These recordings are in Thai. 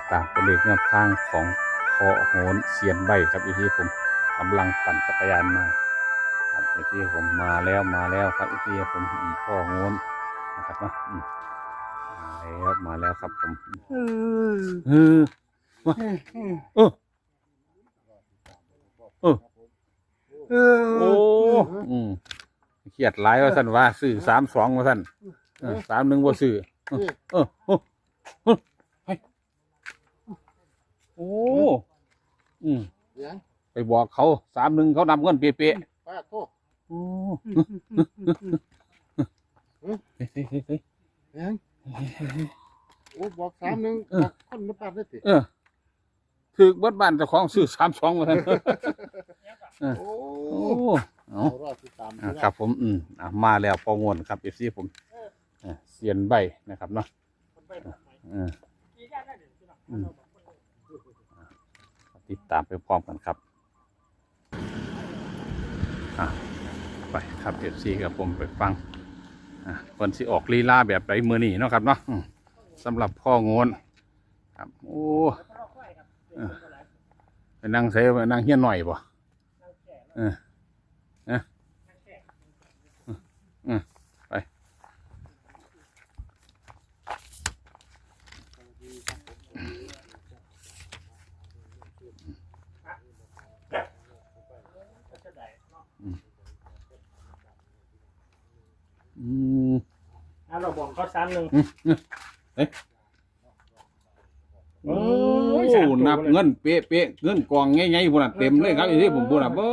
มาตามตัวเลขแนวทางของคอโหนเสียนใบครับอีที่ผมกำลังปั่นจักรยานมาครับอีที่ผมมาแล้วมาแล้วครับอีที่ผมอืมพ่อโหนนะครับเนาะอืมมาแล้วมาแล้วครับผมเออว่าเออเออโอ้อืมเครียดหลายว่าท่านว่าซื้อสามสองว่าท่านเออสามหนึ่งว่าซื้อเออเออเออเออไปโอ้อืมเสียงไปบอกเขาสามหนึ่งเขานำเงินเป๊ะป้าโทษๆโอ้เฮ้ยเฮ้ยเฮ้ยเฮ้ยเฮ้ยเสียงโอ้บอกสามหนึ่งเออบอกคนมาตัดได้ติเออถือเบิดบ้านเจ้าของซื้อสามสองมาท่านโอ้โอ้เอา เอารอดที่สามอะครับผมอืมอะมาแล้วพองวนครับเอฟซีผมอะเสียนใบนะครับเนาะเอออืม ติดตามไปพร้อมกันครับไปครับเอฟซีกับผมไปฟังอคนที่ออกลีลาแบบไรมือนี่เนาะครับเนาะสำหรับพ่อโงนครับโอ้ไปนั่งเซไปนั่งเฮี้ยนหน่อยบ่เออเออเออ อืมอะเราบอกเขาซ้ำหนึ่งโอ้นับเงินเป๊ะเป๊ะๆเงินกองง่ายๆพวกนั้นเต็มเลยครับอย่างที่ผมพูดนะเบ้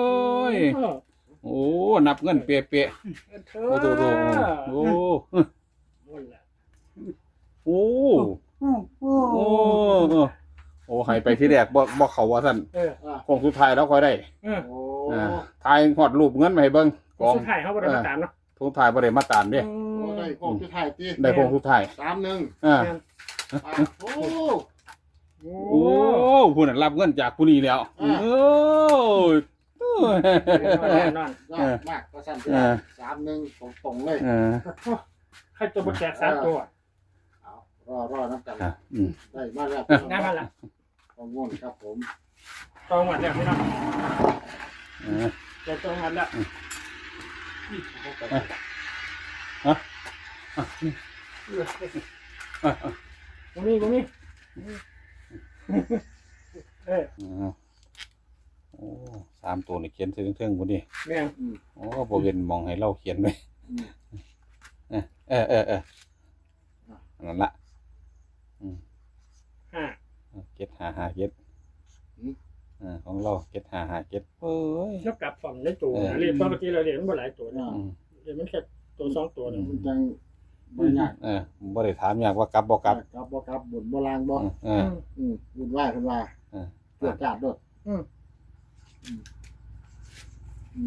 ยโอ้นับเงินเป๊ะเป๊ะเธๆโอ้โหโอ้โหโอ้โอ้โอ้โอ้ให้ไปที่แรกบอกบอกเขาว่าท่านเอออะคงสุดท้ายแล้วค่อยได้เออโอ้ อ่าทายหอดรูปเงินมาให้เบิ่งกองสุดท้ายเขาบริมาตามเนาะ ทุกทายบ่ได้มาตามเด้โอ้ได้คงจะถ่ายตีได้คงสุดท้ายสามหนึ่งอ่าป้าโอ้โอ้โอ้ผู้นั้นรับเงินจากผู้นี้แล้วอ่าโอ้ย นอนยอดมากก็สั่นเออ สามหนึ่งตรงๆเลยเออใครตัวบดแจกสามตัวเอารอรอน้ำกันอะอืม ได้มาแล้วได้มาละของง่วนครับผมตรงหมดแล้วพี่น้องเออเจอตรงหมดแล้ว ตรงนี้ตรงนี้เอออ่าโอ้สามตัวนี่เขียนถึงเทิงๆพุ่นนี่แม่งอืมโอ้บ่เห็นมองให้เราเขียนไว้อืมเออเออเออเออนั่นละห้าเก็ดหาหาเก็ด อ่าของเราเก็ดหาหาเก็ดเอ้ย แล้วกลับฝั่งในตัวเรียนปกติเราเรียนมันหลายตัวนะอ่าอืมเรียนมันแค่ตัวสองตัวนะมันจังบ่ยากเออบ่ได้ถามอยากว่ากลับบ่กลับกลับบ่กลับบ่นบ่ลางบ่เอออืมวุ่นวายเพิ่นว่าเออเกิดจากโดดอืมอื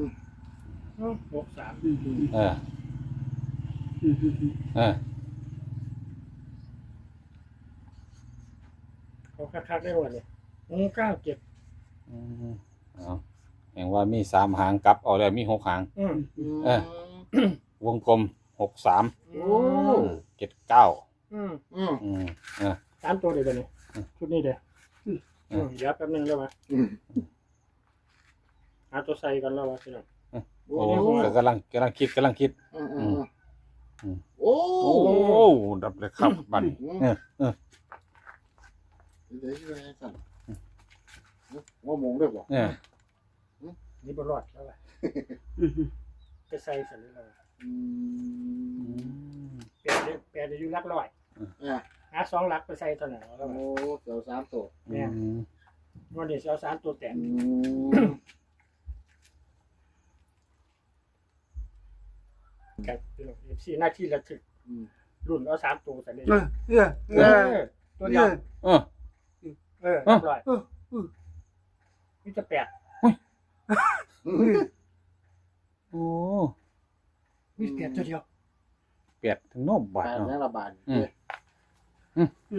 มหกสามเออเออเขาคักๆได้หมดเลย อืมเก้าเจ็ดอืมเอาแห่งว่ามีสามหางกลับเอาแล้วมีหกหาง อืมเออ วงกลมหกสามโอ้เจ็ดเก้าอืมอืมอืมเออ สามตัวเดียวกันนี่ชุดนี้เดียวอืม อืมเดี๋ยวแป๊บนึงแล้วมาอืม หาตัวใส่กันแล้วมาพี่น้อง โอ้โอ้ ก็กำลังกำลังคิดกำลังคิด อืมอืมอืม โอ้โอ้ดับเลยครับบัดนเออเออเดี๋ยวที่ไหนสั่น ว่าโมงได้บ่เออนี่บรอดแล้วว่ะจะใส่เสร็จแล้วอือืมมแปดเดือนแปดเดือนอยู่รักร้อยอะหาสองรักไปใส่เท่านั้นแล้วโอ้ว่ะเดี๋ยวสามตัวแม่นวันนี้เอาสามตัวแตกอืมกันพี่น้องสี่หน้าที่ระทึกอืมรุ่นเอาสามตัวใส่เลยเออเออเออตัวเดียวเออ เออเรียบร้อยเออเออ นี่จะแปดโอ้นี่แปดตัวเดียวเปียดถึงโน้มบาดแปดเนาะแล้วละบาทอื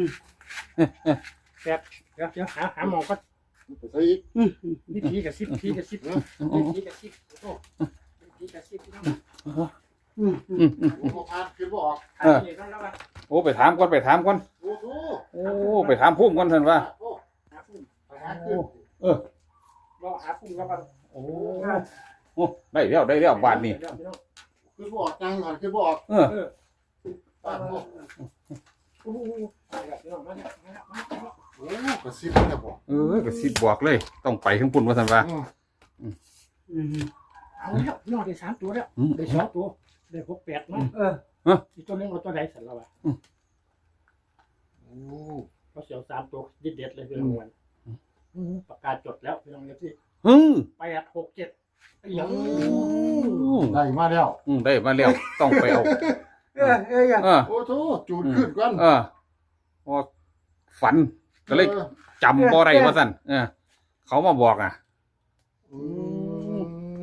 ม แปดเดี๋ยวเดี๋ยวหาหาหมอก็ไปใส่อีกนี่ผีกับซิบผีกับซิบนี่ผีกับซิบโอ้ผีกับซิบพี่น้องอืมอืมโอ้โหพาดขึ้นบ่ออก อันนี้ก็แล้วว่ะโอ้ไปถามก่อนไปถามก่อนโอ้โหเโอ้ไปถามพุ่มกันท่านว่า โอ้หาพุ่มหาขึ้นเออ รอหาพุ่มแล้วกันโอ้โอ้ได้แล้วได้แล้วบาทนี่คือบอกจังหน่อยคือบอกเออบ้านโอ้โอ้โหมาแล้วพี่น้องมาแล้วมาแล้วมาแล้วโหกระซิบจะบอกเออก็สิบอกเลย ต้องไปข้างปุ่นว่าท่านว่าอืมเอาแล้วพี่น้องได้สามตัวแล้วอืมได้สองตัวได้หกแปดมาเอออีกตัวหนึงเอาตัวใดสันเราอะโอ้เราเสียวสามตัวเด็ดๆเลยพี่น้องวันประกาศจดแล้วพี่น้องเนี่ยพี่ ฮึ่มแปดหกเจ็ดไอ้ยังได้มาแล้ว อืมได้มาแล้วต้องไปเอา เออเอออย่างเออ โอ้โถจูดขึ้นก่อนเออพอฝันก็เลยจำบ่ได้ว่าสั่นเออ เขามาบอกอะ อืม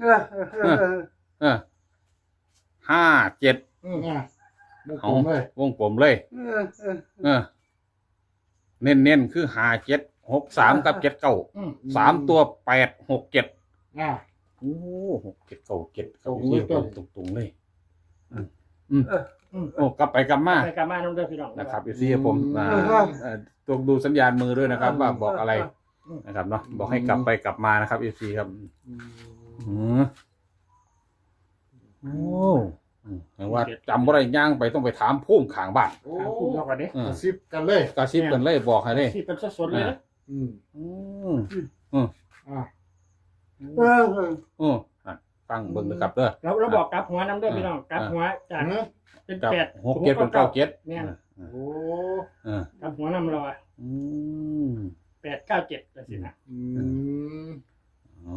เออเออเออเออเออห้าเจ็ดอืมอะบุกผมเลยวงกลมเลย เออเออเออ เน้นเน้นๆคือห้าเจ็ด หกสามกับเจ็ดเก้าอืมสามตัวแปดหกเจ็ดอะโอ้หกเจ็ดเก้าเจ็ดตรงเเลยต้นตรงตรงๆเลยอืมอืมโอ้กลับไปกลับมาไปกลับมาน้องเด้อพี่น้อง นะครับอีซี่ผมอ่า เอ่อตรงดูสัญญาณมือด้วยนะครับ ว่าบอกอะไรนะครับเนาะบอกให้กลับไปกลับมานะครับอีซี่ครับอืมอืมโอ้อืมแต่ว่าจำว่าไรย่างไปต้องไปถามพุ่มขางบ้านโอ้หาพุ่มเราก่อนดิอืกมระซิบกันเลยกระซิบกันเลยบอกให้เลยที่เป็นสดๆเลยนะ อืมอืมอะเออเอออืมอะฟังเบิ่งนะครับเด้อเราเราบอกกลับหัวน้ำเด้อพี่น้องกลับหัวจากเนอะเป็นกับแปดหกเจ็ดเป็นเก้าเจ็ดเนี่ยโอ้เออกลับหัวน้ำเราอะอืมแปดเก้าเจ็ดเลยสินะอืมอ๋อ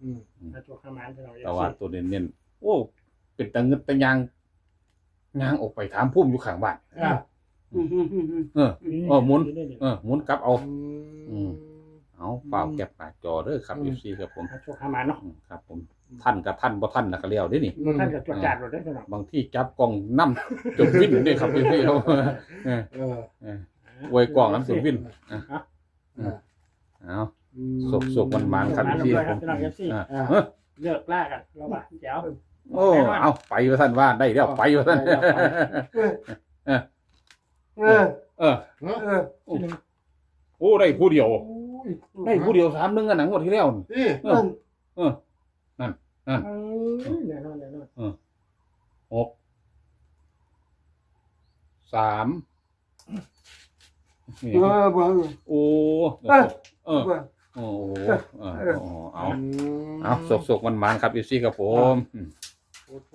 อืมมาตัวข้ามานพี่น้องแต่ว่าตัวเน้นๆโอ้ เป็นตะเงึดตะยางยางออกไปถามพุ่มอยู่ข้างบ้านอะ อืมอืมอืมอืม เออ เออหมุน เออหมุนกลับเอา อืม เอาเปล่าแก็บหน้าจอเด้อครับอืเอม ฟซีครับผมมาตัวข้ามานเนาะอืมครับ ผม ท่านกับท่านบ่ท่านนะก็เลี้ยวเด้นี่ ท่านจะตรวจจัดเราได้พี่น้องบางที่จับกล้องน้ำจนวิ่นนี่ครับเอฟซีเขาเออเออเอออวยกล้องน้ำจนวิ่นอะเอาอืมสุกๆมันๆครับมาพี่ด้วยครับพี่น้องเอฟซีอะอะเอ้อเลิกล่ากันเราว่าเดี๋ยว โอ้เอาไปว่าท่านว่าได้แล้วไปว่าท่านได้แล้วไปเออ เออ เออเนอะเออโอ้ได้ผู้เดียวโอ้ยได้ผู้เดียวสามหนึงกันหนังหมดที่แล้วนี่ นี่เออ เออเแน่นอนแน่นอนหกสามนี่เออเออโอ้เออเออเออโอ้โหเออเอามเอาสกสกมันมันๆครับอีซี่ครับผม โอ้โห